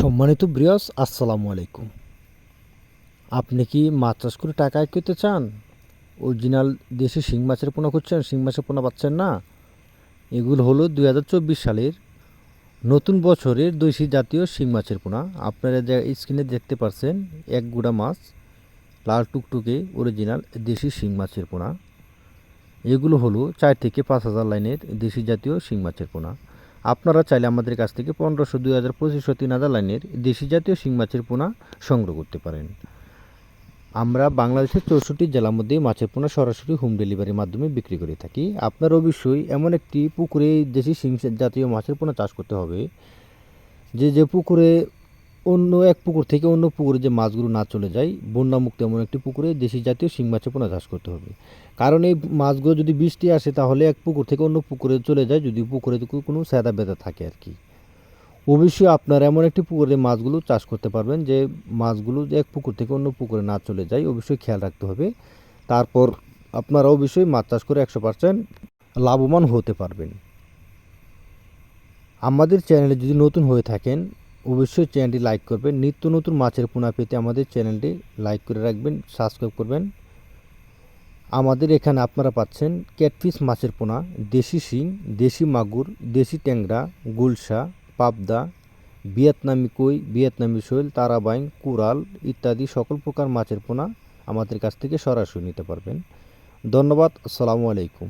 সম্মানিত ব্রিয়স আসসালামু আলাইকুম। আপনি কি মাছ চাষ করে টাকা করতে চান? অরিজিনাল দেশি শিং মাছের পোনা খুঁজছেন? শিং মাছের পোনা পাচ্ছেন না? এগুলো হলো দুই হাজার চব্বিশ সালের নতুন বছরের দেশি জাতীয় শিং মাছের পোনা। আপনারা যা স্ক্রিনে দেখতে পাচ্ছেন এক গুঁড়া মাছ, লাল টুকটুকে অরিজিনাল দেশি শিং মাছের পোনা। এগুলো হলো চার থেকে পাঁচ হাজার লাইনের দেশি জাতীয় শিং মাছের পোনা। আপনারা চাইলে আমাদের কাছ থেকে পনেরোশো, দুই হাজার, পঁচিশশো, তিন হাজার লাইনের দেশি জাতীয় শিং মাছের পোনা সংগ্রহ করতে পারেন। আমরা বাংলাদেশের চৌষট্টি জেলার মধ্যে মাছের পোনা সরাসরি হোম ডেলিভারির মাধ্যমে বিক্রি করে থাকি। আপনার অবশ্যই এমন একটি পুকুরে দেশি শিং জাতীয় মাছের পোনা চাষ করতে হবে, যে যে পুকুরে অন্য এক পুকুর থেকে অন্য পুকুরে যে মাছগুলো না চলে যায়, বন্যামুক্ত এমন একটি পুকুরে দেশি জাতীয় শিং মাছের পোনা চাষ করতে হবে। কারণ এই মাছগুলো যদি বৃষ্টি আসে, তাহলে এক পুকুর থেকে অন্য পুকুরে চলে যায় যদি পুকুরে কোনো স্যাদা বেদা থাকে আর কি। অবশ্যই আপনারা এমন একটি পুকুরে মাছগুলো চাষ করতে পারবেন, যে মাছগুলো এক পুকুর থেকে অন্য পুকুরে না চলে যায়, অবশ্যই খেয়াল রাখতে হবে। তারপর আপনারা অবশ্যই মাছ চাষ করে একশো পার্সেন্ট লাভবান হতে পারবেন। আমাদের চ্যানেলে যদি নতুন হয়ে থাকেন অবশ্যই চ্যানেলটি লাইক করবেন। নিত্য নতুন মাছের পোনা পেতে আমাদের চ্যানেলটি লাইক করে রাখবেন, সাবস্ক্রাইব করবেন। আমাদের এখানে আপনারা পাচ্ছেন ক্যাটফিস মাছের পোনা, দেশি শিং, দেশি মাগুর, দেশি ট্যাংরা, গুলশা, পাবদা, ভিয়েতনামি কই, ভিয়েতনামি শৈল তারাবাইন কুরাল ইত্যাদি সকল প্রকার মাছের পোনা আমাদের কাছ থেকে সরাসরি নিতে পারবেন। ধন্যবাদ, আসসালামু আলাইকুম।